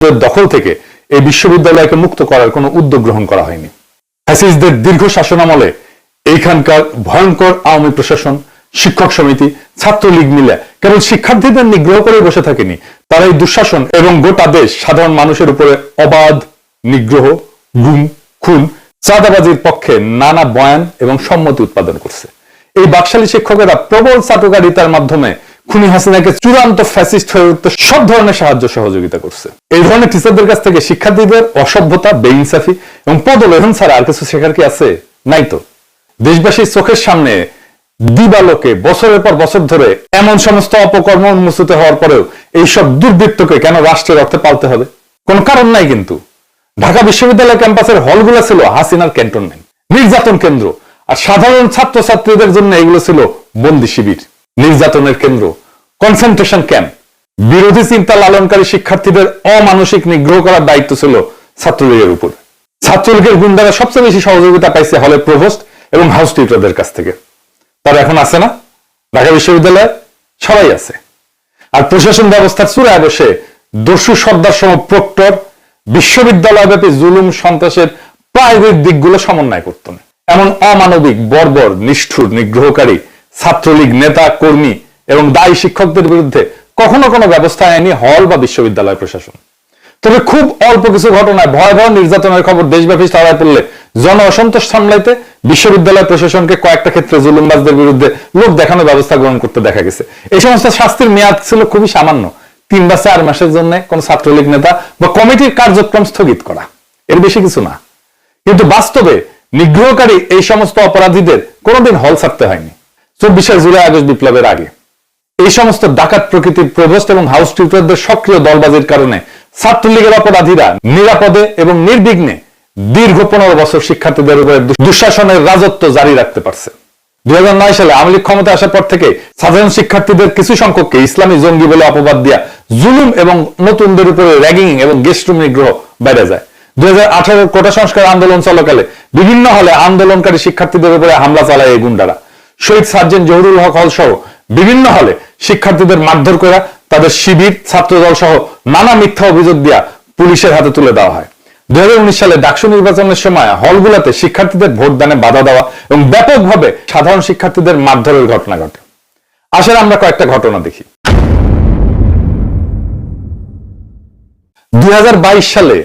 দখল থেকে এই বিশ্ববিদ্যালয়কে মুক্ত করার কোনো উদ্যোগ গ্রহণ করা হয়নি। ফ্যাসিস্টদের দীর্ঘ শাসনামলে এইখানকার ভয়ঙ্কর আওয়ামী প্রশাসন, শিক্ষক সমিতি, ছাত্রলীগ মিলে কেবল শিক্ষার্থীদের নিগ্রহ করে বসে থাকেনি তারা এই দুঃশাসন এবং গোটা দেশ সাধারণ মানুষের উপরে অবাধ, নিগ্রহ, গুম, খুন, চাঁদাবাজির পক্ষে নানা বয়ান এবং সম্মতি উৎপাদন করছে। এই বাকশালী শিক্ষকেরা প্রবল চাটুকারিতার মাধ্যমে খুনি হাসিনাকে চূড়ান্ত ফ্যাসিস্ট হয়ে উঠতে সব ধরনের সাহায্য সহযোগিতা করছে। এই ধরনের টিচারদের কাছ থেকে শিক্ষার্থীদের অসভ্যতা, বেইনসাফি এবং পদলেহন ছাড়া আর কিছু শেখার কি আছে? নাই তো। দেশবাসীর চোখের সামনে দিবালোকে বছরের পর বছর ধরে এমন সমস্ত অপকর্ম উন্মোচিত হওয়ার পরেও এইসব দুর্বৃত্তকে কেন রাষ্ট্রের অর্থে পালতে হবে? কোনো কারণ নাই কিন্তু। ঢাকা বিশ্ববিদ্যালয় ক্যাম্পাসের হলগুলো ছিল হাসিনার ক্যান্টনমেন্ট, নির্যাতন কেন্দ্র, আর সাধারণ ছাত্রছাত্রীদের জন্য এগুলো ছিল বন্দি শিবির। নির্যাতনের কেন্দ্র কনসেন্ট্রেশন ক্যাম্প বিরোধী চিন্তা লালনকারী শিক্ষার্থীদের অমানসিক নিগ্রহ করার দায়িত্ব ছিল ছাত্রলীগের উপর। ছাত্রলীগের গুন্ডারা সবচেয়ে বেশি সহযোগিতা পাইছে হলে প্রভোস্ট এবং হাউস টিউটারদের কাছ থেকে। তারা এখন আছে না? ঢাকা বিশ্ববিদ্যালয়ে সবাই আছে। আর প্রশাসন ব্যবস্থার চূড়ায় বসে দস্যু সর্দার সম প্রক্টর বিশ্ববিদ্যালয় ব্যাপী জুলুম সন্ত্রাসের প্রায়োগিক দিকগুলো সমন্বয় করতেন। এমন অমানবিক বর্বর, নিষ্ঠুর, নিগ্রহকারী ছাত্রলীগ নেতা, কর্মী এবং দায়ী শিক্ষকদের বিরুদ্ধে কখনো কোনো ব্যবস্থা নেয়নি হল বা বিশ্ববিদ্যালয় প্রশাসন। তবে খুব অল্প কিছু ঘটনায় ভয়াবহ নির্যাতনের খবর দেশব্যাপী ছড়ায় পড়লে জন অসন্তোষ সামলাইতে বিশ্ববিদ্যালয় প্রশাসনকে কয়েকটা ক্ষেত্রে জুলুমবাজদের বিরুদ্ধে লোক দেখানোর ব্যবস্থা গ্রহণ করতে দেখা গেছে। এই সমস্ত শাস্তির মেয়াদ ছিল খুবই সামান্য, তিন বা চার মাসের জন্য কোন ছাত্রলীগ নেতা বা কমিটির কার্যক্রম স্থগিত করা। এর বেশি কিছু না। কিন্তু বাস্তবে নিগ্রহকারী এই সমস্ত অপরাধীদের কোনোদিন হল ছাড়তে হয়নি। চব্বিশে জুলাই আগস্ট বিপ্লবের আগে। এই সমস্ত ডাকাত প্রকৃতির প্রভোস্ট এবং হাউস টিউটারদের সক্রিয় দলবাজির কারণে ছাত্রলীগের অপরাধীরা নিরাপদে এবং নির্বিঘ্নে দীর্ঘ পনেরো বছর শিক্ষার্থীদের উপরে দুঃশাসনের রাজত্ব জারি রাখতে পারছে। দুই সালে আওয়ামী লীগ ক্ষমতা আসার পর থেকে সাধারণ শিক্ষার্থীদের কিছু সংখ্যককে ইসলামী জঙ্গি বলে অপবাদ দিয়া জুলুম এবং নতুনদের উপরে র্যাগিং এবং গেস্টরুম নিগ্রহ বেড়ে যায়। দুই কোটা সংস্কার আন্দোলন চলাকালে বিভিন্ন হলে আন্দোলনকারী শিক্ষার্থীদের উপরে হামলা চালায় এই গুন্ডারা। শহীদ সার্জেন্ট জহুরুল হক হল সহ বিভিন্ন হলে শিক্ষার্থীদের মারধর করা তাদের শিবির, ছাত্রদল সহ নানা মিথ্যা অভিযোগ দিয়া পুলিশের হাতে তুলে দেওয়া হয়। দুই সালে ডাকসু নির্বাচনের সময় হলগুলোতে শিক্ষার্থীদের ভোটদানে বাধা দেওয়া এবং ব্যাপকভাবে সাধারণ শিক্ষার্থীদের মারধরের ঘটনা ঘটে। আসলে আমরা কয়েকটা ঘটনা দেখি। দুই হাজার বাইশ সালে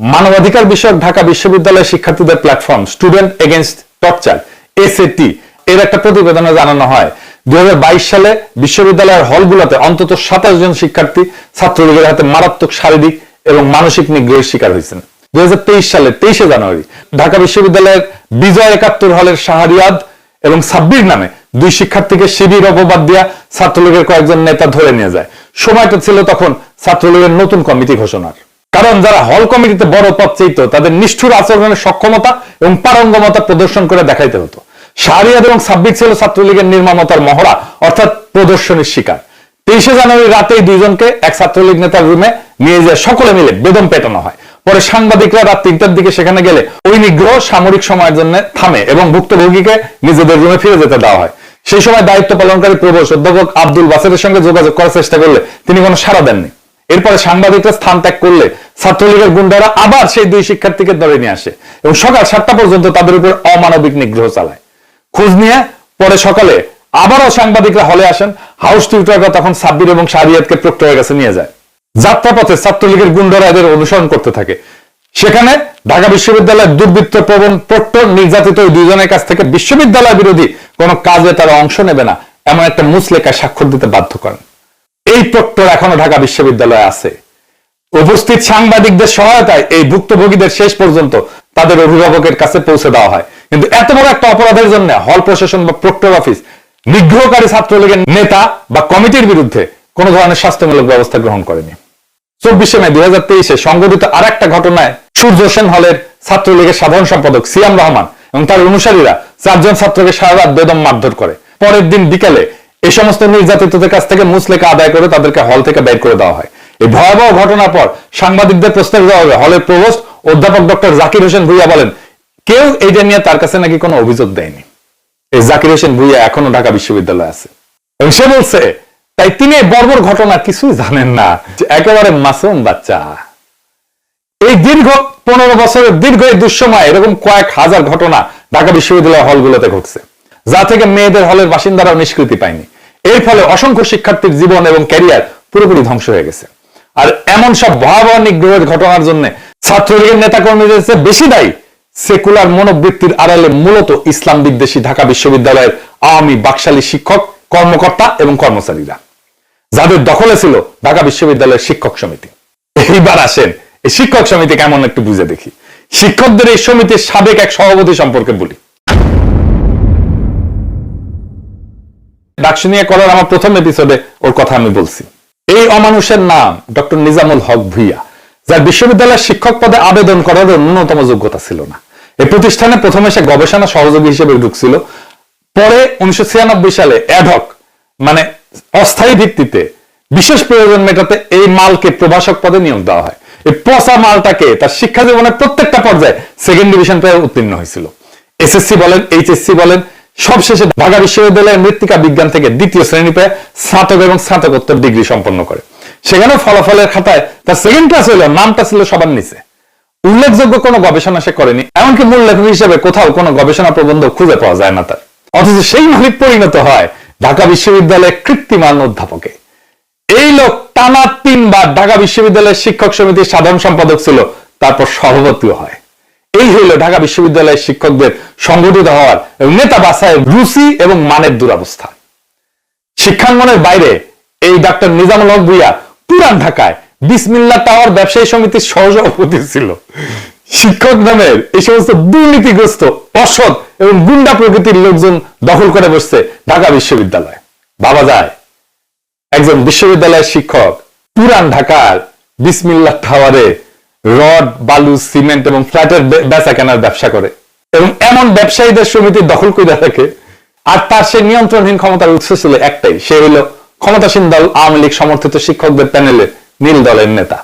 মানবাধিকার বিষয়ক ঢাকা বিশ্ববিদ্যালয়ের শিক্ষার্থীদের platform student against torture SAT এর একটা প্রতিবেদনে জানানো হয় দুই হাজার বাইশ সালে বিশ্ববিদ্যালয়ের হলগুলোতে অন্তত সাতাশ জন শিক্ষার্থী ছাত্রলীগের হাতে মারাত্মক শারীরিক এবং মানসিক নিগ্রহের শিকার হয়েছেন। দুই সালে তেইশে জানুয়ারি ঢাকা বিশ্ববিদ্যালয়ের বিজয় একাত্তর হলের শাহরিয়াদ এবং সাব্বির নামে দুই শিক্ষার্থীকে শিবির অপবাদ দিয়া ছাত্রলীগের কয়েকজন নেতা ধরে নিয়ে যায়। সময়টা ছিল তখন ছাত্রলীগের নতুন কমিটি ঘোষণার। কারণ যারা হল কমিটিতে বড় পদ চাইত, তাদের নিষ্ঠুর আচরণের সক্ষমতা এবং পারঙ্গমতা প্রদর্শন করে দেখাইতে হতো। শাহরিয়াদ এবং সাব্বির ছিল ছাত্রলীগের নির্মমতার মহড়া, অর্থাৎ প্রদর্শনীর শিকার। তেইশে জানুয়ারি রাতে এই দুইজনকে এক ছাত্রলীগ নেতার রুমে নিয়ে যায়, সকলে মিলে বেদম পেটানো হয়। পরে সাংবাদিকরা রাত তিনটার দিকে সেখানে গেলে ওই নিগ্রহ সামরিক সময়ের জন্য থামে এবং ভুক্তভোগীকে নিজেদের রুমে ফিরে যেতে দেওয়া হয়। সেই সময় দায়িত্ব পালনকারী প্রবোস অধ্যাপক আব্দুল বাসেরের সঙ্গে যোগাযোগ করার চেষ্টা করলে তিনি কোনো সাড়া দেননি। এরপরে সাংবাদিকরা স্থান ত্যাগ করলে ছাত্রলীগের গুন্ডারা আবার সেই দুই শিক্ষার্থীকে ধরে নিয়ে আসে এবং সকাল সাতটা পর্যন্ত তাদের উপর অমানবিক নিগ্রহ চালায়। খোঁজ নিয়ে পরে সকালে আবারও সাংবাদিকরা হলে আসেন। হাউস টিউটাররা তখন সাব্বির এবং শাহরিয়াতকে প্রক্টরের কাছে নিয়ে যায়। যাত্রাপথে ছাত্রলীগের গুন্ডারা এদের অনুসরণ করতে থাকে। সেখানে ঢাকা বিশ্ববিদ্যালয়ের দুর্বৃত্ত প্রবণ প্রক্টর নির্যাতিত ওই দুইজনের কাছ থেকে বিশ্ববিদ্যালয় বিরোধী কোনো কাজে তারা অংশ নেবে না, এমন একটা মুসলেখায় স্বাক্ষর দিতে বাধ্য করেন। এই প্রক্টর এখনও ঢাকা বিশ্ববিদ্যালয়ে আছে। উপস্থিত সাংবাদিকদের সহায়তায় এই ভুক্তভোগীদের শেষ পর্যন্ত তাদের অভিভাবকের কাছে পৌঁছে দেওয়া হয়। কিন্তু এত বড় একটা অপরাধের জন্য হল প্রশাসন বা প্রক্টর অফিস নিগ্রহকারী ছাত্রলীগের নেতা বা কমিটির বিরুদ্ধে কোন ধরনের স্বাস্থ্যমূলক ব্যবস্থা গ্রহণ করেনি। চব্বিশে মে দুই হাজার তেইশে সংঘটিত আর একটা ঘটনায় সূর্য সেন হলের ছাত্রলীগের সাধারণ সম্পাদক সিয়াম রহমান এবং তার অনুসারীরা চারজন ছাত্রকে সারা রাত বেদম মারধর করে। পরের দিন বিকেলে এই সমস্ত নির্যাতিতদের কাছ থেকে মুসলেকা আদায় করে তাদেরকে হল থেকে বের করে দেওয়া হয়। এই ভয়াবহ ঘটনার পর সাংবাদিকদের প্রস্তাব দেওয়া হবে হলের প্রভোস্ট অধ্যাপক ডক্টর জাকির হোসেন ভুইয়া বলেন কেউ এইটা নিয়ে তার কাছে নাকি কোনো অভিযোগ দেয়নি। এই জাকির হোসেন ভুইয়া এখনও ঢাকা বিশ্ববিদ্যালয়ে আছে। এবং সে বলছে, তাই তিনি এই বর্বর ঘটনা কিছুই জানেন না একেবারে মাসুম বাচ্চা। এই দীর্ঘ পনেরো বছরের দীর্ঘ এই দুঃসময় এরকম কয়েক হাজার ঘটনা ঢাকা বিশ্ববিদ্যালয় হলগুলোতে ঘটছে, যা থেকে মেয়েদের হলের বাসিন্দারাও নিষ্কৃতি পায়নি। এর ফলে অসংখ্য শিক্ষার্থীর জীবন এবং ক্যারিয়ার পুরোপুরি ধ্বংস হয়ে গেছে। আর এমন সব ভয়াবহ নিগ্রহের ঘটনার জন্য ছাত্রলীগের নেতাকর্মীদের চেয়ে বেশি দায়ী সেকুলার মনোবৃত্তির আড়ালে মূলত ইসলাম বিদ্বেষী ঢাকা বিশ্ববিদ্যালয়ের আওয়ামী বাকশালী শিক্ষক, কর্মকর্তা এবং কর্মচারীরা। যাদের দখলে ছিল ঢাকা বিশ্ববিদ্যালয়ের শিক্ষক সমিতি। এইবার আসেন, এই শিক্ষক সমিতি কেমন একটু বুঝে দেখি। শিক্ষকদের এই সমিতির সাবেক এক সভাপতি সম্পর্কে বলি। ডাকসু করার আমার প্রথম এপিসোডে ওর কথা আমি বলছি। এই অমানুষের নাম ডক্টর নিজামুল হক ভুইয়া। যার বিশ্ববিদ্যালয়ের শিক্ষক পদে আবেদন করার ন্যূনতম যোগ্যতা ছিল না। এই প্রতিষ্ঠানে প্রথমে সে গবেষণা সহযোগী হিসেবে ঢুকছিল। পরে উনিশশো ছিয়ানব্বই সালে অ্যাডহক মানে অস্থায়ী ভিত্তিতে বিশেষ প্রয়োজন মেটাতে এই মালকে প্রভাষক পদে নিয়োগ দেওয়া হয়। এই পচা মালটাকে তার শিক্ষা জীবনের প্রত্যেকটা পর্যায়ে সেকেন্ড ডিভিশন পেয়ে উত্তীর্ণ হয়েছিল। এসএসসি বলেন এইচএসসি বলেন, সবশেষে ঢাকা বিশ্ববিদ্যালয়ের মৃত্তিকা বিজ্ঞান থেকে দ্বিতীয় শ্রেণি পেয়ে স্নাতক এবং স্নাতকোত্তর ডিগ্রি সম্পন্ন করে। সেখানেও ফলাফলের খাতায় তার সেকেন্ড ক্লাস হইল, নামটা ছিল সবার নিচে। উল্লেখযোগ্য কোনো গবেষণা সে করেনি, এমনকি মূল লেখক হিসেবে কোথাও কোনো গবেষণা প্রবন্ধ খুঁজে পাওয়া যায় না তার। অথচ সেই মালিক পরিণত হয় ঢাকা বিশ্ববিদ্যালয়ের কৃত্রিমান অধ্যাপকে। এই লোক টানা তিনবার ঢাকা বিশ্ববিদ্যালয়ের শিক্ষক সমিতির সাধারণ সম্পাদক ছিল, তারপর সভাপতিও হয়। এই হইল ঢাকা বিশ্ববিদ্যালয়ের শিক্ষকদের সংগঠিত হওয়ার এবং নেতা বাসায় রুচি এবং মানের দুরবস্থা। শিক্ষাঙ্গনের বাইরে এই ডাক্তার নিজামুল হক ভুইয়া পুরান ঢাকায় বিসমিল্লা টাওয়ার ব্যবসায়ী সমিতির সহসভাপতি ছিল। শিক্ষক নামের এই সমস্ত দুর্নীতিগ্রস্ত, অসৎ এবং গুন্ডা প্রকৃতির লোকজন দখল করে বসছে ঢাকা বিশ্ববিদ্যালয়। ভাবা যায়, একজন বিশ্ববিদ্যালয়ের শিক্ষক পুরান ঢাকার বিসমিল্লা টাওয়ারে রড, বালু, সিমেন্ট এবং ফ্ল্যাটের বেচা কেনার ব্যবসা করে এবং এমন ব্যবসায়ীদের সমিতি দখল করে থাকে আর তার সে নিয়ন্ত্রণহীন ক্ষমতার উৎস ছিল একটাই, সে হলো ক্ষমতাসীন দল আওয়ামী লীগ সমর্থিত শিক্ষকদের প্যানেলের নীল দলের নেতা।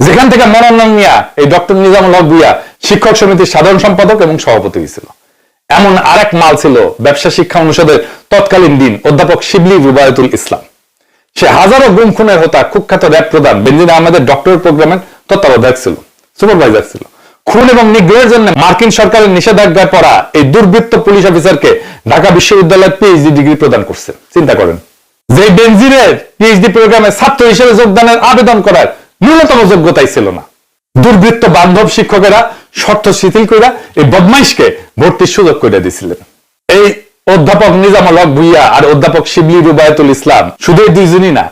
যেখান থেকে মনোনয়ন মিয়া এই ডক্টর নিজামুল হক ভুইয়া শিক্ষক সমিতির সাধারণ সম্পাদক এবং সভাপতি হয়েছিল। এমন আরেক মাল ছিল ব্যবসা শিক্ষা অনুষদের তৎকালীন দিন অধ্যাপক শিবলি রুবায়তুল ইসলাম। সে হাজারো গুম খুনের হতা কুখ্যাত র্যাব প্রধান বেঞ্জিন আহমেদের ডক্টরেট প্রোগ্রামের তত্ত্বাবধায়ক ছিল, সুপারভাইজার ছিল। খুন এবং নিগ্রহের জন্য মার্কিন সরকারের নিষেধাজ্ঞায় পড়া এই দুর্বৃত্ত পুলিশ অফিসারকে ঢাকা বিশ্ববিদ্যালয়ের পিএইচডি ডিগ্রি প্রদান করছে। চিন্তা করেন যে বেনজিরের পিএইচডি প্রোগ্রামে ছাত্র হিসেবে যোগদানের আবেদন করার ন্যূনতম যোগ্যতাই ছিল না। দুর্বৃত্ত বান্ধব শিক্ষকেরা শর্ত শিথিল করে এই বদমাইশকে ভর্তির সুযোগ করে দিছিলেন। এই অধ্যাপক নিজামুল হক ভুইয়া আর অধ্যাপক শিবলি রুবায়তুল ইসলাম শুধু এই দুইজনই না,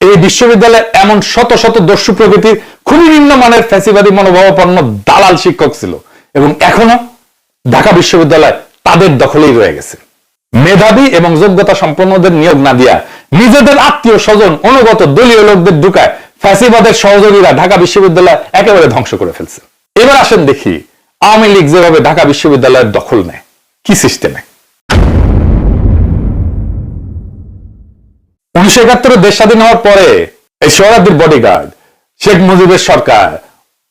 এই বিশ্ববিদ্যালয়ে এমন শত শত দস্যু প্রকৃতির খুবই নিম্নমানের ফ্যাসিবাদী মনোভাবাপন্ন দালাল শিক্ষক ছিল এবং এখনও ঢাকা বিশ্ববিদ্যালয় তাদের দখলেই রয়ে গেছে। মেধাবী এবং যোগ্যতা সম্পন্নদের নিয়োগ না দিয়া নিজেদের আত্মীয় স্বজন, অনুগত দলীয় লোকদের ঢুকায় ফ্যাসিবাদের সহযোগীরা ঢাকা বিশ্ববিদ্যালয় একেবারে ধ্বংস করে ফেলছে। এবার আসেন দেখি আওয়ামী লীগ যেভাবে ঢাকা বিশ্ববিদ্যালয়ের দখল নেয়, কি সিস্টেমে উনিশশো একাত্তরে দেশ স্বাধীন হওয়ার পরে এই সোহরাদ্দির বডিগার্ড শেখ মুজিবের সরকার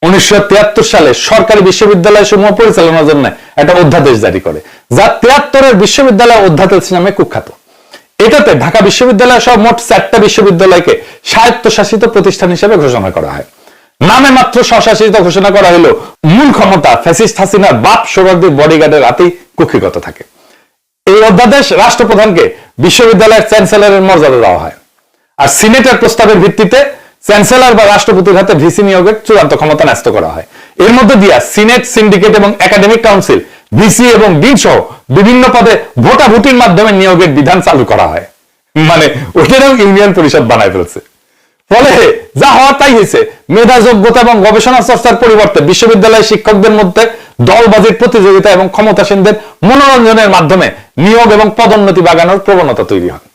উনিশশো তিয়াত্তর সালে সরকারি বিশ্ববিদ্যালয় সমূহ পরিচালনার জন্য একটা অধ্যাদেশ জারি করে, যা তিয়াত্তরের বিশ্ববিদ্যালয় অধ্যাদেশ নামে কুখ্যাত। এটাতে ঢাকা বিশ্ববিদ্যালয় সহ মোট চারটা বিশ্ববিদ্যালয়কে স্বায়ত্তশাসিত প্রতিষ্ঠান হিসেবে ঘোষণা করা হয়। নামে মাত্র স্বশাসিত ঘোষণা করা হলো মূল ক্ষমতা ফ্যাসিস্ট হাসিনার বাপ সোহরাদ্দির বডিগার্ডের হাতেই কুক্ষিগত থাকে। এই অধ্যাদেশ রাষ্ট্রপ্রধানকে বিশ্ববিদ্যালয়ের চ্যান্সেলরের মর্যাদা দেওয়া হয়। আর সিনেটের প্রস্তাবের ভিত্তিতে চ্যান্সেলর বা রাষ্ট্রপতির হাতে ভিসি নিয়োগের চূড়ান্ত ক্ষমতা ন্যস্ত করা হয়। এর মধ্যে দিয়া সিনেট, সিন্ডিকেট এবং একাডেমিক কাউন্সিল, ভিসি এবং ডিন সহ বিভিন্ন পদে ভোটাভুটির মাধ্যমে নিয়োগের বিধান চালু করা হয়। মানে ওইটাও ইউনিয়ন পরিষদ বানায় ফেলছে। ফলে যা হওয়ার তাই হয়েছে। মেধা যোগ্যতা এবং গবেষণা চর্চার পরিবর্তে বিশ্ববিদ্যালয়ের শিক্ষকদের মধ্যে দলবাজির প্রতিযোগিতা এবং ক্ষমতাসীনদের মনোরঞ্জনের মাধ্যমে নিয়োগ এবং পদোন্নতি বাগানোর প্রবণতা তৈরি হয়।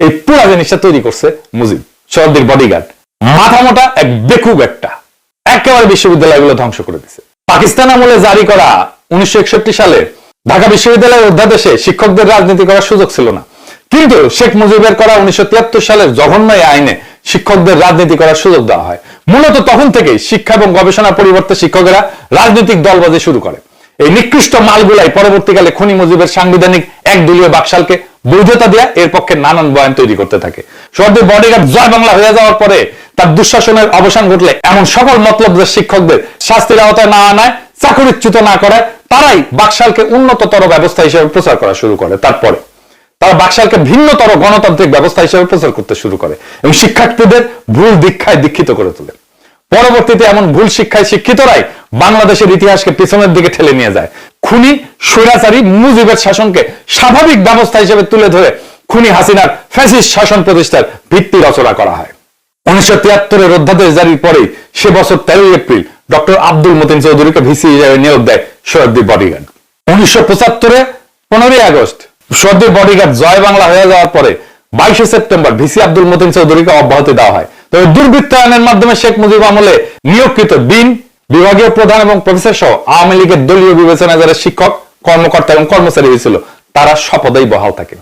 এই পুরো জিনিসটা তৈরি করছে মুজিব শহরদের বডিগার্ড মাথা মোটা এক বেকুব একটা। একেবারে বিশ্ববিদ্যালয়গুলো ধ্বংস করে দিছে। পাকিস্তান আমলে জারি করা উনিশশো সালে ঢাকা বিশ্ববিদ্যালয়ের অধ্যাদেশে শিক্ষকদের রাজনীতি করার সুযোগ ছিল না। কিন্তু শেখ মুজিবের করা উনিশশো সালের জঘন্য আইনে শিক্ষকদের রাজনীতি করার সুযোগ দেওয়া হয়। মূলত তখন থেকেই শিক্ষা এবং গবেষণা পরিবর্তে শিক্ষকেরা রাজনৈতিক দলবাজি শুরু করে। এই নিকৃষ্ট মালগুলাই পরবর্তীকালে খনি মুজিবের সাংবিধানিক একদলীয় বাকশালকে বৈধতা দেয়া এর পক্ষে নানান বয়ান তৈরি করতে থাকে। সোহার্দের বডিগার্ড জয় বাংলা হয়ে যাওয়ার পরে তার দুঃশাসনের অবসান ঘটলে এমন সকল মতলবদের শিক্ষকদের শাস্তির আওতায় না আনায় চাকরিচ্যুত না করায়, তারাই বাকশালকে উন্নততর ব্যবস্থা হিসেবে প্রচার করা শুরু করে তারপরে। তারা বাকশালকে ভিন্নতর গণতান্ত্রিক ব্যবস্থা হিসেবে প্রচার করতে শুরু করে এবং শিক্ষার্থীদের ভুল দীক্ষায় দীক্ষিত করে তোলে। পরবর্তীতে এমন ভুল শিক্ষায় শিক্ষিতরাই বাংলাদেশের ইতিহাসকে পিছনের দিকে ঠেলে নিয়ে যায়। খুনি, স্বৈরাচারী, মুজিবের শাসনকে স্বাভাবিক ব্যবস্থা হিসেবে তুলে ধরে খুনি হাসিনার ফ্যাসিস্ট শাসন প্রতিষ্ঠার ভিত্তি রচনা করা হয়। উনিশশো তিয়াত্তরের অধ্যাদেশ জারির পরে সে বছর তেরোই এপ্রিল ডক্টর আব্দুল মতিন চৌধুরীকে ভিসি হিসেবে নিয়োগ দেয় সৈয়দ্দি বডিগার্ড। উনিশশো পঁচাত্তরে পনেরোই আগস্ট সৈয়দ্দি বডিগার্ড জয় বাংলা হয়ে যাওয়ার পরে বাইশে সেপ্টেম্বর ভিসি আব্দুল মতিন চৌধুরীকে অব্যাহতি দেওয়া হয়। তবে দুর্বৃত্তায়নের মাধ্যমে শেখ মুজিব আমলে নিয়োগকৃত বিন, বিভাগীয় প্রধান এবং প্রফেসর সহ আওয়ামী লীগের দলীয় বিবেচনায় যারা শিক্ষক, কর্মকর্তা এবং কর্মচারী হয়েছিল, তারা শপথেই বহাল থাকে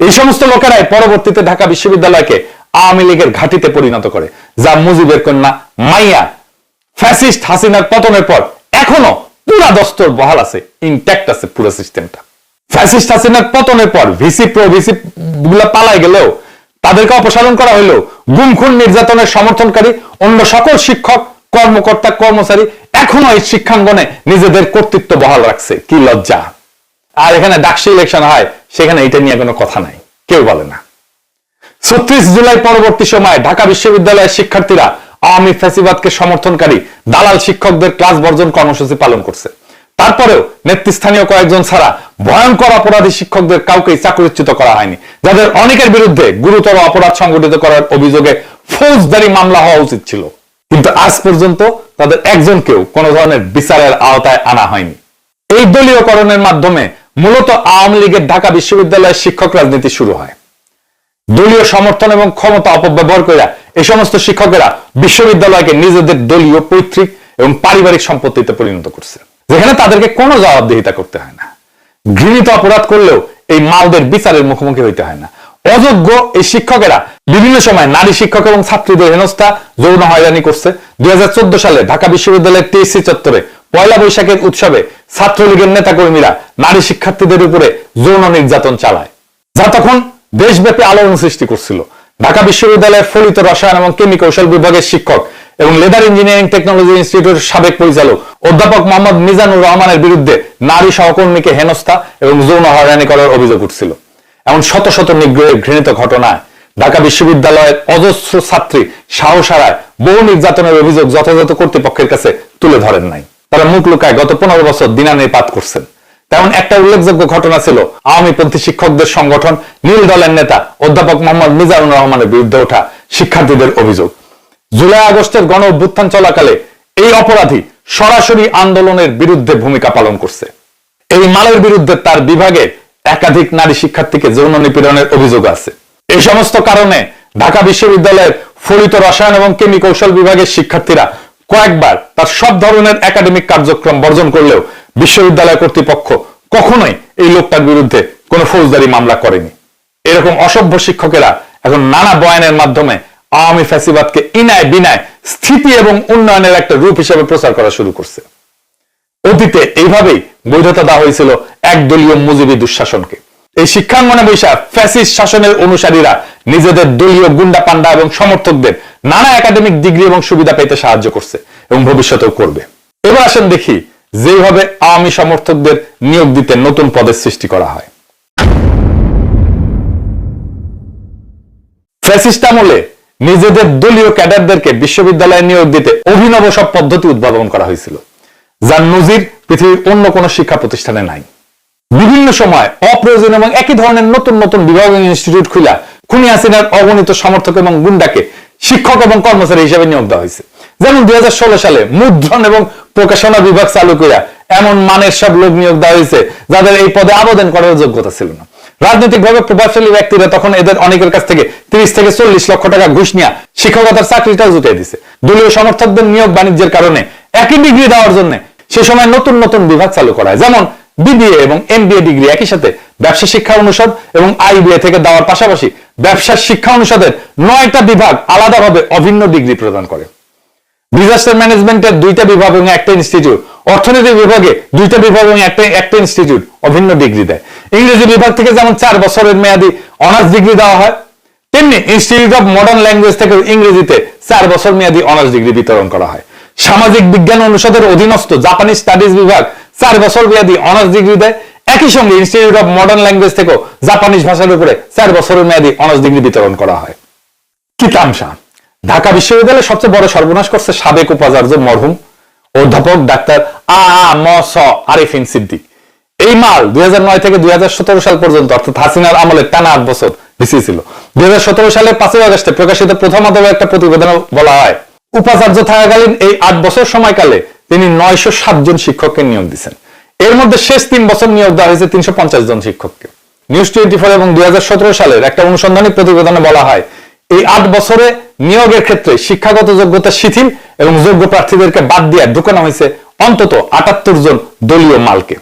এই সমস্ত লোকেরাই পরবর্তীতে ঢাকা বিশ্ববিদ্যালয়কে আওয়ামী লীগের ঘাটিতে পরিণত করে, যা মুজিবের কন্যা মাইয়া ফ্যাসিস্ট হাসিনার পতনের পর এখনও পুরা দস্তর বহাল আছে ইনট্যাক্ট আছে পুরো সিস্টেমটা ফ্যাসিস্ট হাসিনার পতনের পর ভিসি প্রো ভিসি গুলা পালাই গেলেও তাদেরকে অপসারণ করা হলেও গুম খুন নির্যাতনের সমর্থনকারী অন্য সকল শিক্ষক, কর্মকর্তা, কর্মচারী এখনও এই শিক্ষাঙ্গনে নিজেদের কর্তৃত্ব বহাল রাখছে। কি লজ্জা। আর এখানে ডাকসি ইলেকশন হয়, সেখানে এটা নিয়ে কোনো কথা নাই। কেউ বলে না। ছত্রিশ জুলাই পরবর্তী সময়ে ঢাকা বিশ্ববিদ্যালয়ের শিক্ষার্থীরা আওয়ামী ফ্যাসিবাদকে সমর্থনকারী দালাল শিক্ষকদের ক্লাস বর্জন কর্মসূচি পালন করছে। তারপরেও নেতৃস্থানীয় কয়েকজন ছাড়া ভয়ঙ্কর অপরাধী শিক্ষকদের কাউকেই চাকরিচ্যুত করা হয়নি, যাদের অনেকের বিরুদ্ধে গুরুতর অপরাধ সংগঠিত করার অভিযোগে ফৌজদারি মামলা হওয়া উচিত ছিল। কিন্তু আজ পর্যন্ত তাদের একজনকেও কোনো ধরনের বিচারের আওতায় আনা হয়নি। এই দলীয়করণের মাধ্যমে মূলত আওয়ামী লীগের ঢাকা বিশ্ববিদ্যালয়ের শিক্ষক রাজনীতি শুরু হয়। দলীয় সমর্থন এবং ক্ষমতা অপব্যবহার করে এই সমস্ত শিক্ষকেরা বিশ্ববিদ্যালয়কে নিজেদের দলীয় পৈতৃক এবং পারিবারিক সম্পত্তিতে পরিণত করছে। যেখানে তাদেরকে কোনো জবাবদিহিতা করতে হয় না। ঘৃণিত অপরাধ করলেও এই মালদের বিচারের মুখোমুখি হইতে হয় না। অযোগ্য এই শিক্ষকেরা বিভিন্ন সময় নারী শিক্ষক এবং ছাত্রীদের হেনস্থা, যৌন হয়রানি করছে। দুই হাজার চোদ্দ সালে ঢাকা বিশ্ববিদ্যালয়ের টিএসসি চত্বরে পয়লা বৈশাখের উৎসবে ছাত্রলীগের নেতাকর্মীরা নারী শিক্ষার্থীদের উপরে যৌন নির্যাতন চালায়। যা তখন দেশব্যাপী আলোড়ন সৃষ্টি করছিল। ঢাকা বিশ্ববিদ্যালয়ের ফলিত রসায়ন এবং কেমি কৌশল বিভাগের শিক্ষক এবং লেদার ইঞ্জিনিয়ারিং টেকনোলজি ইনস্টিটিউটের সাবেক পরিচালক অধ্যাপক মোহাম্মদ মিজানুর রহমানের বিরুদ্ধে নারী সহকর্মীকে হেনস্থা এবং যৌন হয়রানি করার অভিযোগ উঠছিল। এমন শত শত নিগ্রহের ঘৃণিত ঘটনায় ঢাকা বিশ্ববিদ্যালয়ের অজস্র ছাত্রী সাহস হারায় বহু নির্যাতনের অভিযোগ যথাযথ কর্তৃপক্ষের কাছে তুলে ধরেন নাই। তারা মুখ লুকায় গত পনেরো বছর দিনানিপাত করছেন। তেমন একটা উল্লেখযোগ্য ঘটনা ছিল আওয়ামীপন্থী শিক্ষকদের সংগঠন, নীল দলের নেতা, অধ্যাপক মোহাম্মদ মিজানুর রহমানের বিরুদ্ধে ওঠা শিক্ষার্থীদের অভিযোগ। জুলাই আগস্টের গণ অভ্যুত্থান চলাকালে এই অপরাধী সরাসরি আন্দোলনের বিরুদ্ধে ভূমিকা পালন করছে। এই মালের বিরুদ্ধে তার বিভাগে একাধিক নারী শিক্ষার্থীকে যৌন নিপীড়নের অভিযোগ আছে। এই সমস্ত কারণে ঢাকা বিশ্ববিদ্যালয়ের ফলিত রসায়ন এবং কেমি কৌশল বিভাগের শিক্ষার্থীরা কয়েকবার তার সব ধরনের একাডেমিক কার্যক্রম বর্জন করলেও বিশ্ববিদ্যালয় কর্তৃপক্ষ কখনোই এই লোকটার বিরুদ্ধে কোনো ফৌজদারি মামলা করেনি। এরকম অসভ্য শিক্ষকেরা এখন নানা বয়ানের মাধ্যমে আওয়ামী ফ্যাসিবাদকে ইনায় বিনায় স্থিতি এবং উন্নয়নের একটা রূপ হিসেবে প্রচার করা শুরু করছে। অতীতে এইভাবেই বৈধতা দেওয়া হয়েছিল একদলীয় মুজিবি দুঃশাসনকে। এই শিক্ষাঙ্গনে বৈশা ফ্যাসিস্ট শাসনের অনুসারীরা নিজেদের দলীয় গুন্ডা পান্ডা এবং সমর্থকদের নানা একাডেমিক ডিগ্রি এবং সুবিধা পেতে সাহায্য করছে এবং ভবিষ্যতেও করবে। এবার আসেন দেখি যেভাবে আওয়ামী সমর্থকদের নিয়োগ দিতে নতুন পদের সৃষ্টি করা হয়। ফ্যাসিস্ট আমলে নিজেদের দলীয় ক্যাডারদেরকে বিশ্ববিদ্যালয়ে নিয়োগ দিতে অভিনব সব পদ্ধতি উদ্ভাবন করা হয়েছিল, যার নজির পৃথিবীর অন্য কোনো শিক্ষা প্রতিষ্ঠানে নাই। বিভিন্ন সময় অপ্রয়োজন এবং একই ধরনের নতুন নতুন বিভাগ ইনস্টিটিউট খুলা খুনি হাসিনার অগণিত সমর্থক এবং গুন্ডাকে শিক্ষক এবং কর্মচারী হিসেবে নিয়োগ দেওয়া হয়েছে। যেমন দুই সালে মুদ্রণ এবং প্রকাশনা বিভাগ চালু করিয়া এমন মানের সব লোক নিয়োগ দেওয়া হয়েছে যাদের এই পদে আবেদন করার যোগ্যতা ছিল না। রাজনৈতিকভাবে প্রভাবশালী ব্যক্তিরা তখন এদের অনেকের কাছ থেকে তিরিশ থেকে চল্লিশ লক্ষ টাকা ঘুষ নিয়ে শিক্ষকতার চাকরিটাও জুটিয়ে দিছে। দলীয় সমর্থকদের নিয়োগ বাণিজ্যের কারণে একই ডিগ্রি দেওয়ার জন্য সে সময় নতুন নতুন বিভাগ চালু করা হয়। যেমন বিবিএ এবং এমবিএ ডিগ্রি একই সাথে ব্যবসা শিক্ষা অনুষদ এবং আইবিএ থেকে দেওয়ার পাশাপাশি ব্যবসা শিক্ষা অনুষদের নয়টা বিভাগ আলাদাভাবে অভিন্ন ডিগ্রি প্রদান করে। ডিজাস্টার ম্যানেজমেন্টের দুইটা বিভাগ এবং একটা ইনস্টিটিউট অর্থনীতি বিভাগে দুইটা বিভাগ এবং একটা একটা ইনস্টিটিউট অভিন্ন ডিগ্রি দেয়। ইংরেজি বিভাগ থেকে যেমন চার বছরের মেয়াদি অনার্স ডিগ্রি দেওয়া হয়, তেমনি ইনস্টিটিউট অফ মডার্ন ল্যাঙ্গুয়েজ থেকে ইংরেজিতে চার বছর মেয়াদী অনার্স ডিগ্রি বিতরণ করা হয়। সামাজিক বিজ্ঞান অনুষদের অধীনস্থ জাপানি স্টাডিজ বিভাগ চার বছর মেয়াদী অনার্স ডিগ্রি দেয়। একই সঙ্গে ইনস্টিটিউট অফ মডার্ন ল্যাঙ্গুয়েজ থেকেও জাপানিজ ভাষার উপরে চার বছরের মেয়াদী অনার্স ডিগ্রি বিতরণ করা হয়। কিতামশা ঢাকা বিশ্ববিদ্যালয়ের সবচেয়ে বড় সর্বনাশ করছে সাবেক উপাচার্য মরহুম। অধ্যাপক ডাক্তার আ ম স আরিফিন সিদ্দিক। এই মাল দুই নয় থেকে দুই হাজার সতেরো সাল পর্যন্ত, অর্থাৎ হাসিনার আমলে টানা আট বছর বেশি ছিল। দুই সালের পাঁচই আগস্টে প্রকাশিত প্রথম আদলে একটা প্রতিবেদনে বলা হয়। উপাচার্য থাকাকালীন এই আট বছর সময়কালে তিনি নয়শো জন শিক্ষককে নিয়োগ দিচ্ছেন এর মধ্যে শেষ তিন বছর নিয়োগ দেওয়া হয়েছে তিনশো পঞ্চাশ জন শিক্ষককে। নিউজ টোয়েন্টি ফোর এবং দুই হাজার সতেরো সালের একটা অনুসন্ধানী প্রতিবেদনে বলা হয়, এই আট বছরে নিয়োগের ক্ষেত্রে শিক্ষাগত যোগ্যতা শিথিল এবং যোগ্য প্রার্থীদেরকে বাদ দিয়ে ঢুকানো হয়েছে অন্তত আটাত্তর জন দলীয় মালকে।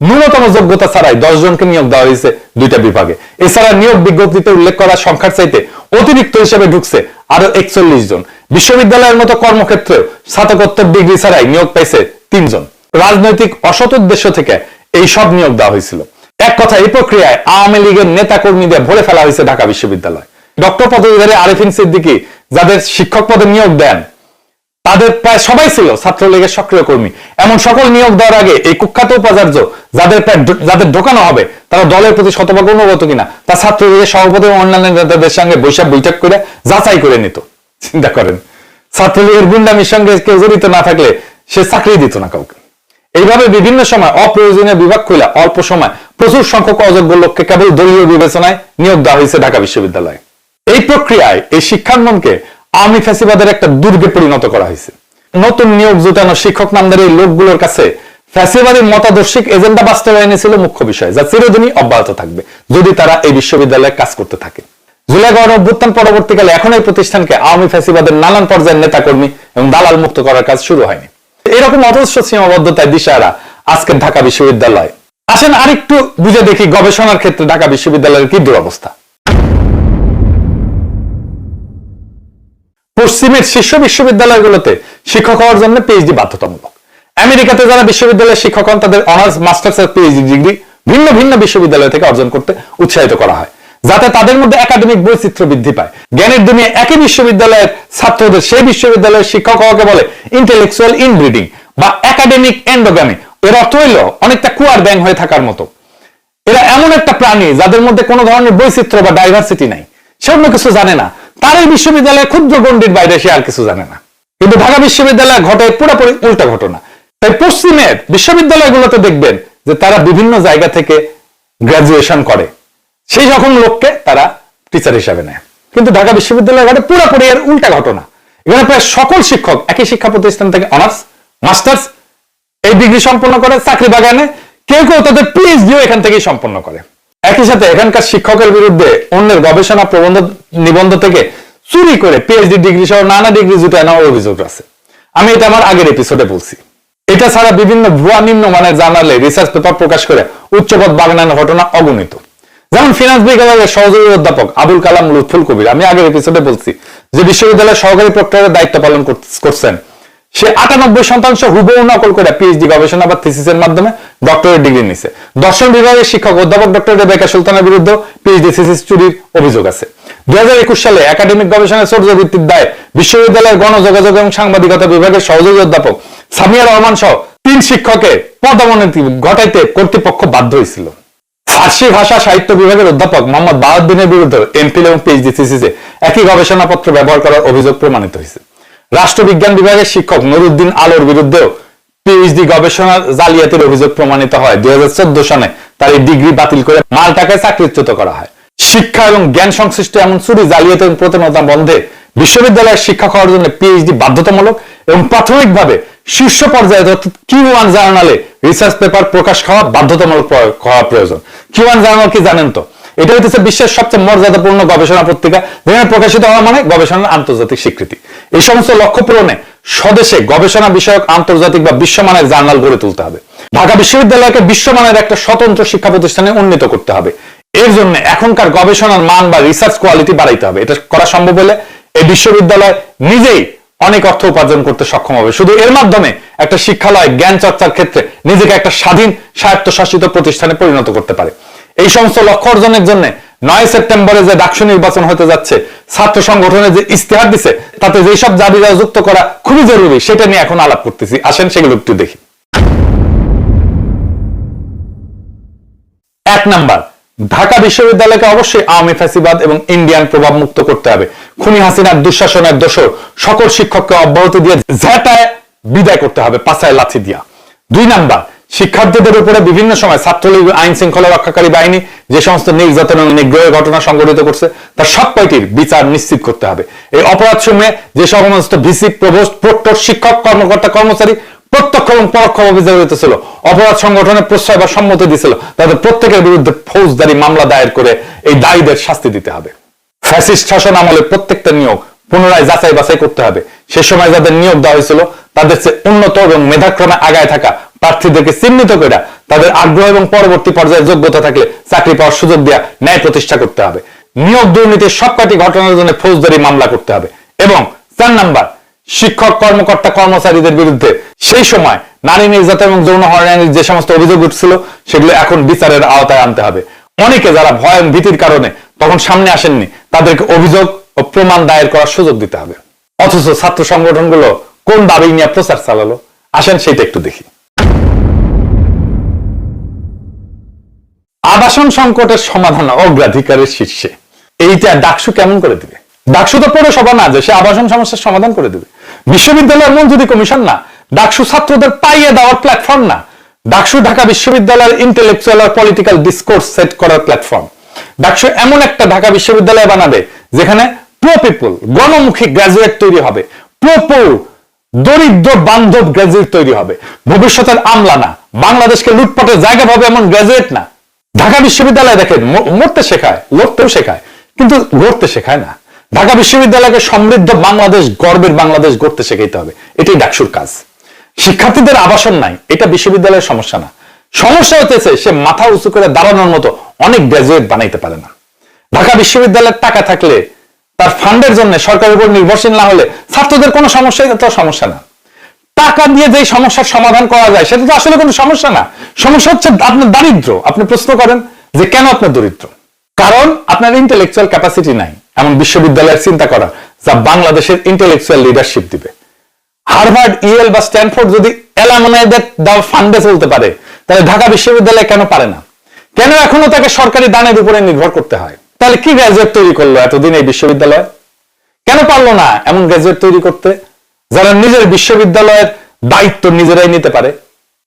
ন্যূনতম যোগ্যতা ছাড়াই দশ জনকে নিয়োগ দেওয়া হয়েছে দুইটা বিভাগে। এছাড়া নিয়োগ বিজ্ঞপ্তিতে উল্লেখ করা সংখ্যার চাইতে অতিরিক্ত হিসেবে ঢুকছে আরও একচল্লিশ জন। বিশ্ববিদ্যালয়ের মতো কর্মক্ষেত্রেও স্নাতকোত্তর ডিগ্রি ছাড়াই নিয়োগ পাইছে তিনজন। রাজনৈতিক অসৎ উদ্দেশ্য থেকে এই সব নিয়োগ দেওয়া হয়েছিল। এক কথা, এই প্রক্রিয়ায় আওয়ামী লীগের নেতা কর্মীদের ভরে ফেলা হয়েছে ঢাকা বিশ্ববিদ্যালয়। ডক্টর পদবীধারী আরিফিন সিদ্দিকী যাদের শিক্ষক পদে নিয়োগ দেন তাদের প্রায় সবাই ছিল ছাত্রলীগের সক্রিয় কর্মী। এমন সকল নিয়োগ দেওয়ার আগে এই কুখ্যাত উপাচার্য যাদের যাদের ঢোকানো হবে, তারা দলের প্রতি শতভাগ অনুগত কিনা, তা ছাত্রলীগের সভাপতি এবং অন্যান্য নেতাদের সঙ্গে বৈশাখ বৈঠক করে যাচাই করে নিত। চিন্তা করেন, ছাত্রলীগের গুন্ডামির সঙ্গে কেউ জড়িত না থাকলে সে চাকরি দিত না কাউকে। এইভাবে বিভিন্ন সময় অপ্রয়োজনীয় বিভাগ খুলে অল্প সময় প্রচুর সংখ্যক অযোগ্য লোককে কেবল দলীয় বিবেচনায় নিয়োগ দেওয়া হয়েছে ঢাকা বিশ্ববিদ্যালয়ে। এই প্রক্রিয়ায় এই শিক্ষাঙ্গনকে আওয়ামী ফ্যাসিবাদের একটা দুর্গে পরিণত করা হয়েছে। নতুন নিয়োগ জুটানো শিক্ষক নামদার লোকগুলোর কাছে ফ্যাসিবাদের মতাদর্শিক এজেন্ডা বাস্তবায়নে ছিল মুখ্য বিষয়, যা চিরদিনই অব্যাহত থাকবে, যদি তারা এই বিশ্ববিদ্যালয়ে কাজ করতে থাকে। জুলাই গণ অভ্যুত্থান পরবর্তীকালে এখন এই প্রতিষ্ঠানকে আওয়ামী ফ্যাসিবাদের নানান পর্যায়ের নেতাকর্মী এবং দালাল মুক্ত করার কাজ শুরু হয়নি। এরকম অজস্র সীমাবদ্ধতায় দিশারা আজকের ঢাকা বিশ্ববিদ্যালয়। আসেন আরেকটু বুঝে দেখি গবেষণার ক্ষেত্রে ঢাকা বিশ্ববিদ্যালয়ের কি দুরবস্থা। পশ্চিমের শীর্ষ বিশ্ববিদ্যালয়গুলোতে শিক্ষক হওয়ার জন্য পিএইচডি বাধ্যতামূলক। আমেরিকাতে যারা বিশ্ববিদ্যালয়ের শিক্ষক হন, তাদের অনার্স, মাস্টার্স এর পিএইচডি ডিগ্রি ভিন্ন ভিন্ন বিশ্ববিদ্যালয় থেকে অর্জন করতে উৎসাহিত করা হয়, যাতে তাদের মধ্যে একাডেমিক বৈচিত্র্য বৃদ্ধি পায়। জ্ঞানের দুনিয়া একই বিশ্ববিদ্যালয়ের ছাত্রদের সেই বিশ্ববিদ্যালয়ের শিক্ষক হওয়াকে বলে ইন্টেলেকচুয়াল ইনব্রিডিং বা একাডেমিক এন্ডোগামি এর অর্থ হইল অনেকটা কুয়ার ব্যাং হয়ে থাকার মতো। এরা এমন একটা প্রাণী যাদের মধ্যে কোনো ধরনের বৈচিত্র্য বা ডাইভার্সিটি নাই। সে অন্য কিছু জানে না। তার এই বিশ্ববিদ্যালয়ে ক্ষুদ্র গণ্ডির বাইরে সে আর কিছু জানে না। কিন্তু ঢাকা বিশ্ববিদ্যালয়ে ঘটে পুরোপুরি উল্টা ঘটনা। তাই পশ্চিমের বিশ্ববিদ্যালয়গুলোতে দেখবেন যে তারা বিভিন্ন জায়গা থেকে গ্রাজুয়েশন করে। সেই রকম লোককে তারা টিচার হিসাবে নেয়। কিন্তু ঢাকা বিশ্ববিদ্যালয় ঘটে পুরোপুরি এর উল্টা ঘটনা। এখানে প্রায় সকল শিক্ষক একই শিক্ষা প্রতিষ্ঠান থেকে অনার্স, মাস্টার্স, এই ডিগ্রি সম্পন্ন করে, চাকরি বাগানে কেউ কেউ তাদের পিএইচডিও এখান থেকেই সম্পন্ন করে। একই সাথে এখানকার শিক্ষকের বিরুদ্ধে অন্যের গবেষণা প্রবন্ধ নিবন্ধ থেকে চুরি করে পিএইচডি ডিগ্রি সহ নানা ডিগ্রি জুটে নেওয়ার অভিযোগ আছে। আমি এটা আমার আগের এপিসোডে বলছি। এটা ছাড়া বিভিন্ন ভুয়া নিম্নমানের জার্নালে রিসার্চ পেপার প্রকাশ করে উচ্চপদ বাগানের ঘটনা অগণিত। যেমন ফিনান্স বিভাগের সহযোগী অধ্যাপক আবুল কালাম লুৎফুল কবির। আমি আগের এপিসোডে বলছি যে বিশ্ববিদ্যালয়ের সহকারী প্রক্টরের দায়িত্ব পালন করছেন সে আটানব্বই শতাংশ হুবহু নকল করে পিএইচডি গবেষণা বা থিসিসের মাধ্যমে ডক্টরেট ডিগ্রি নিছে। দর্শন বিভাগের শিক্ষক অধ্যাপক ডক্টর রেবেকা সুলতানের বিরুদ্ধে পিএইচডি থিসিস চুরির অভিযোগ আছে। দু হাজার একুশ সালে একাডেমিক গবেষণা সৌর্য ভিত্তিক দায় বিশ্ববিদ্যালয়ের গণযোগাযোগ এবং সাংবাদিকতা বিভাগের সহযোগী অধ্যাপক সামিয়া রহমান সহ তিন শিক্ষকের পদোন্নতি ঘটাইতে কর্তৃপক্ষ বাধ্য হয়েছিল। ফার্সি ভাষা সাহিত্য বিভাগের অধ্যাপক মোহাম্মদ বাহাউদ্দিনের বিরুদ্ধে এমফিল এবং পিএইচডি থিসিসে একই গবেষণাপত্র ব্যবহার করার অভিযোগ প্রমাণিত হয়েছে। রাষ্ট্রবিজ্ঞান বিভাগের শিক্ষক নুরুদ্দিন আলোর বিরুদ্ধেও পিএইচডি গবেষণার জালিয়াতির অভিযোগ প্রমাণিত হয়। দুই সালে তার এই ডিগ্রি বাতিল করে মাল টাকায় চাকরিচ্যুত করা হয়। শিক্ষা এবং জ্ঞান সংশ্লিষ্ট এমন চুরি জালিয়াতি এবং প্রতারণা বন্ধে বিশ্ববিদ্যালয়ের শিক্ষা হওয়ার জন্য পিএইচডি বাধ্যতামূলক এবং প্রাথমিকভাবে শীর্ষ পর্যায়ে অর্থাৎ কিউ ওয়ান জার্নালে রিসার্চ পেপার প্রকাশ হওয়া বাধ্যতামূলক হওয়া প্রয়োজন। কিউ ওয়ান জার্নাল কি জানেন তো? এটা হচ্ছে বিশ্বের সবচেয়ে মর্যাদাপূর্ণ গবেষণা পত্রিকা। যেখানে প্রকাশিত হওয়া মানে গবেষণার আন্তর্জাতিক স্বীকৃতি। এই সমস্ত লক্ষ্য পূরণে স্বদেশে গবেষণা বিষয়ক আন্তর্জাতিক বা বিশ্বমানের জার্নাল গড়ে তুলতে হবে। ঢাকা বিশ্ববিদ্যালয়কে বিশ্বমানের একটা স্বতন্ত্র শিক্ষা প্রতিষ্ঠানে উন্নীত করতে হবে। এর জন্য এখনকার গবেষণার মান বা রিসার্চ কোয়ালিটি বাড়াইতে হবে। এটা করা সম্ভব হলে এই বিশ্ববিদ্যালয় নিজেই অনেক অর্থ উপার্জন করতে সক্ষম হবে। শুধু এর মাধ্যমে একটা শিক্ষালয়, জ্ঞান চর্চার ক্ষেত্রে নিজেকে একটা স্বাধীন, স্বায়ত্তশাসিত প্রতিষ্ঠানে পরিণত করতে পারে। এই সমস্ত লক্ষ্য অর্জনের জন্য নয় সেপ্টেম্বরে যে ডাকসু নির্বাচন হতে যাচ্ছে, ছাত্র সংগঠনের যে ইস্তেহার দিছে, তাতে যেসব দাবিরা যুক্ত করা খুবই জরুরি, সেটা নিয়ে এখন আলাপ করতেছি। আসেন, সেগুলো একটু দেখি। এক নাম্বার, ঢাকা বিশ্ববিদ্যালয়কে অবশ্যই আওয়ামী ফ্যাসিবাদ এবং ইন্ডিয়ান প্রভাব মুক্ত করতে হবে। খুনি হাসিনার দুঃশাসনের দোষর সকল শিক্ষককে অব্যাহতি দিয়ে ঝেঁটায় বিদায় করতে হবে পাশায় লাথি দিয়া। দুই নাম্বার শিক্ষার্থীদের উপরে বিভিন্ন সময় ছাত্রলীগ আইন শৃঙ্খলা রক্ষাকারী বাহিনী যে সমস্ত নির্যাতন এবং নিগ্রহের ঘটনা সংঘটিত করছে তার সব কয়টির বিচার নিশ্চিত করতে হবে। এই অপরাধ সমূহে যে সমস্ত ভিসি, প্রভোস্ট, প্রক্টর, শিক্ষক, কর্মকর্তা, কর্মচারী প্রত্যক্ষ এবং পরোক্ষভাবে জড়িত ছিল, অপরাধ সংগঠনের প্রশ্রয় বা সম্মতি দিছিল, তাদের প্রত্যেকের বিরুদ্ধে ফৌজদারি মামলা দায়ের করে এই দায়ীদের শাস্তি দিতে হবে। ফ্যাসিস্ট শাসন আমলে প্রত্যেকটা নিয়োগ পুনরায় যাচাই বাছাই করতে হবে। সে সময় যাদের নিয়োগ দেওয়া হয়েছিল, তাদের চেয়ে উন্নত এবং মেধাক্রমে আগায় থাকা প্রার্থীদেরকে চিহ্নিত করে তাদের আগ্রহ এবং পরবর্তী পর্যায়ে যোগ্যতা থাকলে চাকরি পাওয়ার সুযোগ দেওয়া ন্যায় প্রতিষ্ঠা করতে হবে। নিয়োগ দুর্নীতির সব কয়টি ঘটনার জন্য ফৌজদারি মামলা করতে হবে এবং চার নাম্বার, শিক্ষক, কর্মকর্তা, কর্মচারীদের বিরুদ্ধে সেই সময় নারী নির্যাতন এবং যৌন হয়রানির যে সমস্ত অভিযোগ উঠছিল, সেগুলো এখন বিচারের আওতায় আনতে হবে। অনেকে যারা ভয় ভীতির কারণে তখন সামনে আসেননি, তাদেরকে অভিযোগ ও প্রমাণ দায়ের করার সুযোগ দিতে হবে। অথচ ছাত্র সংগঠনগুলো কোন দাবি নিয়ে প্রচার চালালো? আসেন সেটা একটু দেখি। আবাসন সংকটের সমাধান অগ্রাধিকারের শীর্ষে। এইটা ডাকসু কেমন করে দিবে? ডাকসু তো পৌরসভা না, যে সে আবাসন সমস্যার সমাধান করে দিবে। বিশ্ববিদ্যালয়ের মঞ্জুরি কমিশন না, ডাকসু ছাত্রদের পাইয়ে দেওয়ার প্ল্যাটফর্ম না। ডাকসু ঢাকা বিশ্ববিদ্যালয়ের ইন্টেলেকচুয়াল আর পলিটিক্যাল ডিসকোর্স সেট করার প্ল্যাটফর্ম ডাকসু এমন একটা ঢাকা বিশ্ববিদ্যালয় বানাবে, যেখানে প্রো পিপল গণমুখী গ্রাজুয়েট তৈরি হবে। প্রো দরিদ্র বান্ধব গ্রাজুয়েট তৈরি হবে। ভবিষ্যতের আমলা না। বাংলাদেশকে লুটপাটের জায়গা পাবে এমন গ্রাজুয়েট না। ঢাকা বিশ্ববিদ্যালয় দেখেন মরতে শেখায়, লড়তেও শেখায়, কিন্তু গড়তে শেখায় না। ঢাকা বিশ্ববিদ্যালয়কে সমৃদ্ধ বাংলাদেশ, গর্বের বাংলাদেশ গড়তে শেখাইতে হবে। এটাই ডাকসুর কাজ। শিক্ষার্থীদের আবাসন নাই, এটা বিশ্ববিদ্যালয়ের সমস্যা না। সমস্যা হতেছে সে মাথা উঁচু করে দাঁড়ানোর মতো অনেক গ্রাজুয়েট বানাইতে পারে না। ঢাকা বিশ্ববিদ্যালয়ের টাকা থাকলে তার ফান্ডের জন্য সরকারের উপর নির্ভরশীল না হলে ছাত্রদের কোনো সমস্যাই তো সমস্যা না। টাকা দিয়ে যে সমস্যার সমাধান করা যায়, সেটা তো আসলে কোনো সমস্যা না। সমস্যা হচ্ছে আপনার দারিদ্র আপনি প্রশ্ন করেন যে কেন আপনার দরিদ্র? কারণ আপনার ইন্টেলেকচুয়াল ক্যাপাসিটি নাই। এমন বিশ্ববিদ্যালয়ের চিন্তা করা যা বাংলাদেশের ইন্টেলেকচুয়াল লিডারশিপ দিবে। হার্ভার্ড ইএল বা স্ট্যানফোর্ড যদি এলামনাইদের দেওয়া ফান্ডে চলতে পারে, তাহলে ঢাকা বিশ্ববিদ্যালয় কেন পারে না? কেন এখনও তাকে সরকারি দানের উপরে নির্ভর করতে হয়? তাহলে কি গ্রাজুয়েট তৈরি করল এতদিন এই বিশ্ববিদ্যালয়? কেন পারল না এমন গ্রাজুয়েট তৈরি করতে? যারা নিজের বিশ্ববিদ্যালয়ের দায়িত্ব নিজেরাই নিতে পারে।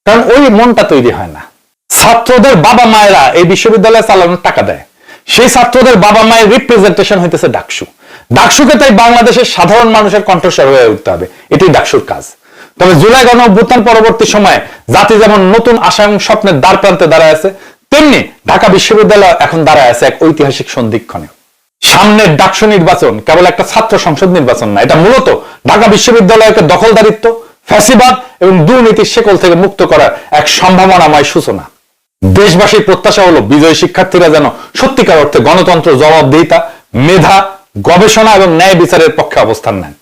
কারণ ওই মনটা তৈরি হয় না। ছাত্রদের বাবা মায়েরা এই বিশ্ববিদ্যালয়ে চালানোর টাকা দেয়। সেই ছাত্রদের বাবা মায়ের রিপ্রেজেন্টেশন হইতেছে ডাকসু। ডাকসুকে তাই বাংলাদেশের সাধারণ মানুষের কণ্ঠস্বর হয়ে উঠতে হবে। এটাই ডাকসুর কাজ। তবে জুলাই গণ অভ্যুত্থান পরবর্তী সময়ে জাতি যেমন নতুন আশা এবং স্বপ্নের দ্বার প্রান্তে দাঁড়ায় আছে তেমনি ঢাকা বিশ্ববিদ্যালয় এখন দাঁড়ায় আছে এক ঐতিহাসিক সন্ধিক্ষণে। সামনের ডাকসু নির্বাচন কেবল একটা ছাত্র সংসদ নির্বাচন না, এটা মূলত ঢাকা বিশ্ববিদ্যালয়কে দখলদারিত্ব, ফ্যাসিবাদ এবং দুর্নীতির শেকল থেকে মুক্ত করার এক সম্ভাবনাময় সূচনা। দেশবাসীর প্রত্যাশা হলো বিজয়ী শিক্ষার্থীরা যেন সত্যিকার অর্থে গণতন্ত্র জবাবদিহিতা, মেধা, গবেষণা এবং ন্যায় বিচারের পক্ষে অবস্থান নেন।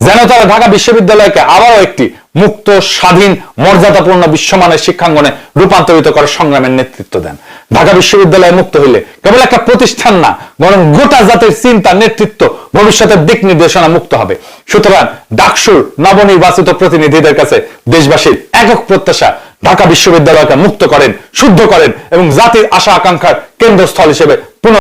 যেন তারা ঢাকা বিশ্ববিদ্যালয়কে আবারও একটি মুক্ত, স্বাধীন, মর্যাদাপূর্ণ বিশ্বমানের শিক্ষাঙ্গনে রূপান্তরিত করার সংগ্রামের নেতৃত্ব দেন। ঢাকা বিশ্ববিদ্যালয় মুক্ত হইলে কেবল একটা প্রতিষ্ঠান না, বরং গোটা জাতির চিন্তা, নেতৃত্ব, ভবিষ্যতের দিক নির্দেশনা মুক্ত হবে। সুতরাং ডাকসুর নবনির্বাচিত প্রতিনিধিদের কাছে দেশবাসীর একক প্রত্যাশা, ঢাকা বিশ্ববিদ্যালয়কে মুক্ত করেন, শুদ্ধ করেন এবং জাতির আশা আকাঙ্ক্ষার কেন্দ্রস্থল হিসেবে পুনঃ